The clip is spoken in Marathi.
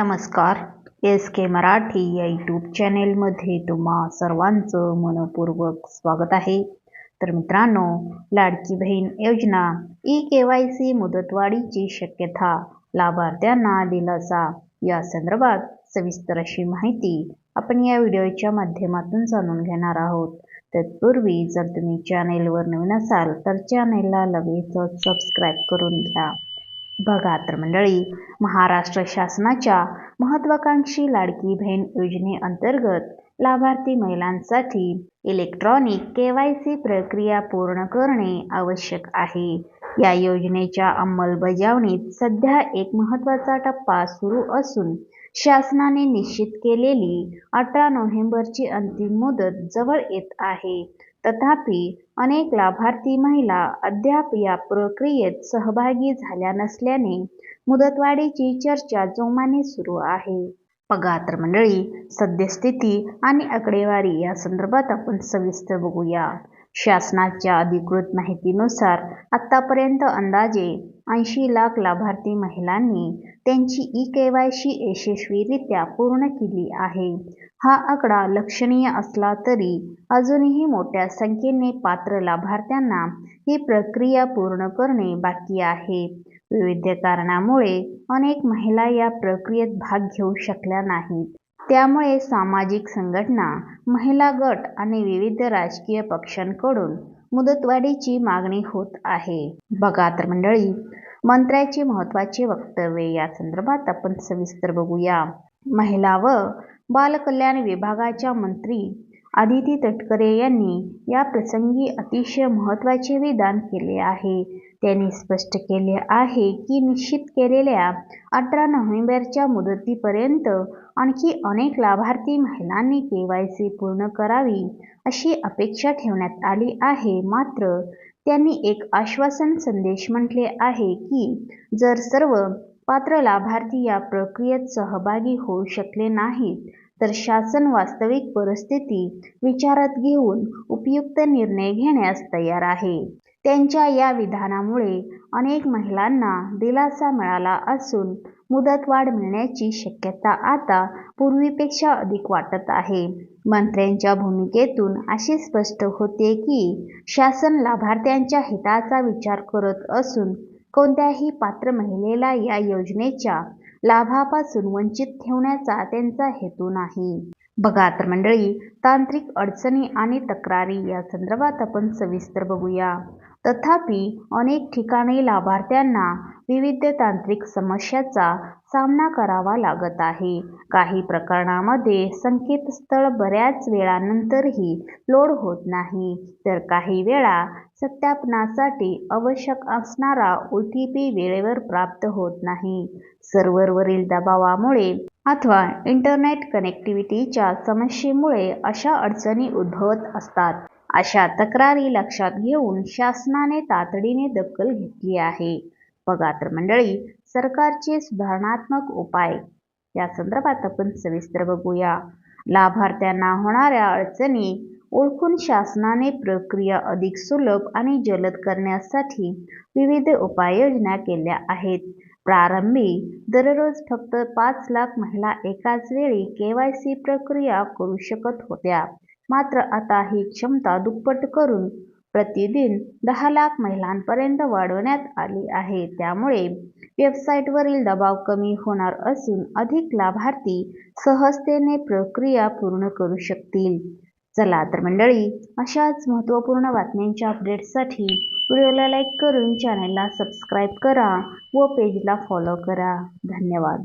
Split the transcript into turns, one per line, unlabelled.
नमस्कार. एस के मराठी या यूट्यूब चॅनेलमध्ये तुम्हा सर्वांचं मनपूर्वक स्वागत आहे. तर मित्रांनो Ladki Bahin Yojana e K Y C मुदतवाढीची शक्यता लाभार्थ्यांना दिलासा. या संदर्भात सविस्तर अशी माहिती आपण या व्हिडिओच्या माध्यमातून जाणून घेणार आहोत. तत्पूर्वी जर तुम्ही चॅनेलवर नवीन असाल तर चॅनेलला लगेचच सबस्क्राईब करून घ्या. बघा तर मंडळी महाराष्ट्र शासनाच्या महत्वाकांक्षी लाडकी बहीण योजनेअंतर्गत लाभार्थी महिलांसाठी इलेक्ट्रॉनिक के वाय सी प्रक्रिया पूर्ण करणे आवश्यक आहे. या योजनेच्या अंमलबजावणीत सध्या एक महत्त्वाचा टप्पा सुरू असून शासनाने निश्चित केलेली अठरा नोव्हेंबरची अंतिम मुदत जवळ येत आहे. तथापि अनेक लाभार्थी महिला अद्याप या प्रक्रियेत सहभागी झाल्या नसल्याने मुदतवाढीची चर्चा जोमाने सुरू आहे. बघा तर मंडळी सद्यस्थिती आणि आकडेवारी या संदर्भात आपण सविस्तर बघूया. शासनाच्या अधिकृत माहितीनुसार आतापर्यंत अंदाजे ऐंशी लाख लाभार्थी महिलांनी त्यांची ई के वाय सी यशस्वीरित्या पूर्ण केली आहे. हा आकडा लक्षणीय असला तरी अजूनही मोठ्या संख्येने पात्र लाभार्थ्यांना ही प्रक्रिया पूर्ण करणे बाकी आहे. विविध कारणामुळे अनेक महिला या प्रक्रियेत भाग घेऊ शकल्या नाहीत. त्यामुळे सामाजिक संघटना महिला गट आणि विविध राजकीय पक्षांकडून मुदतवाढीची मागणी होत आहे. बघा तर मंडळी मंत्र्याचे महत्त्वाचे वक्तव्य या संदर्भात आपण सविस्तर बघूया. महिला व बालकल्याण विभागाच्या मंत्री आदिती तटकरे यांनी या प्रसंगी अतिशय महत्त्वाचे विधान केले आहे. त्यांनी स्पष्ट केले आहे की निश्चित केलेल्या अठरा नोव्हेंबरच्या मुदतीपर्यंत आणखी अनेक लाभार्थी महिलांनी के वाय सी पूर्ण करावी अशी अपेक्षा ठेवण्यात आली आहे. मात्र त्यांनी एक आश्वासन संदेश म्हटले आहे की जर सर्व पात्र लाभार्थी या प्रक्रियेत सहभागी होऊ शकले नाहीत तर शासन वास्तविक परिस्थिती विचारात घेऊन उपयुक्त निर्णय घेण्यास तयार आहे. त्यांच्या या विधानामुळे अनेक महिलांना दिलासा मिळाला असून मुदतवाढ मिळण्याची शक्यता आता पूर्वीपेक्षा अधिक वाटत आहे. मंत्र्यांच्या भूमिकेतून असे स्पष्ट होते की शासन लाभार्थ्यांच्या हिताचा विचार करत असून कोणत्याही पात्र महिलेला या योजनेच्या लाभापासून वंचित ठेवण्याचा त्यांचा हेतू नाही. बघा तर मंडळी तांत्रिक अडचणी आणि तक्रारी या संदर्भात आपण सविस्तर बघूया. तथापि अनेक ठिकाणी लाभार्थ्यांना विविध तांत्रिक समस्यांचा सामना करावा लागत आहे. काही प्रकरणामध्ये संकेतस्थळ बऱ्याच वेळानंतरही लोड होत नाही. तर काही वेळा सत्यापनासाठी आवश्यक असणारा ओ टी पी वेळेवर प्राप्त होत नाही. सर्व्हरवरील दबावामुळे अथवा इंटरनेट कनेक्टिव्हिटीच्या समस्येमुळे अशा अडचणी उद्भवत असतात. अशा तक्रारी लक्षात घेऊन शासनाने तातडीने दखल घेतली आहे. पगात्र मंडळी सरकारचे सुधारणात्मक उपाय. या संदर्भात आपण सविस्तर बघूया. लाभार्थ्यांना होणाऱ्या अडचणी ओळखून शासनाने प्रक्रिया अधिक सुलभ आणि जलद करण्यासाठी विविध उपाययोजना केल्या आहेत. प्रारंभी दररोज फक्त पाच लाख महिला एकाच वेळी के वाय सी प्रक्रिया करू शकत होत्या. मात्र आता ही क्षमता दुप्पट करून प्रतिदिन दहा लाख महिलांपर्यंत वाढवण्यात आली आहे. त्यामुळे वेबसाईटवरील दबाव कमी होणार असून अधिक लाभार्थी सहजतेने प्रक्रिया पूर्ण करू शकतील. चला तर मंडळी अशाच महत्त्वपूर्ण बातम्यांच्या अपडेट्ससाठी व्हिडिओला लाईक करून चॅनलला सबस्क्राईब करा व पेजला फॉलो करा. धन्यवाद.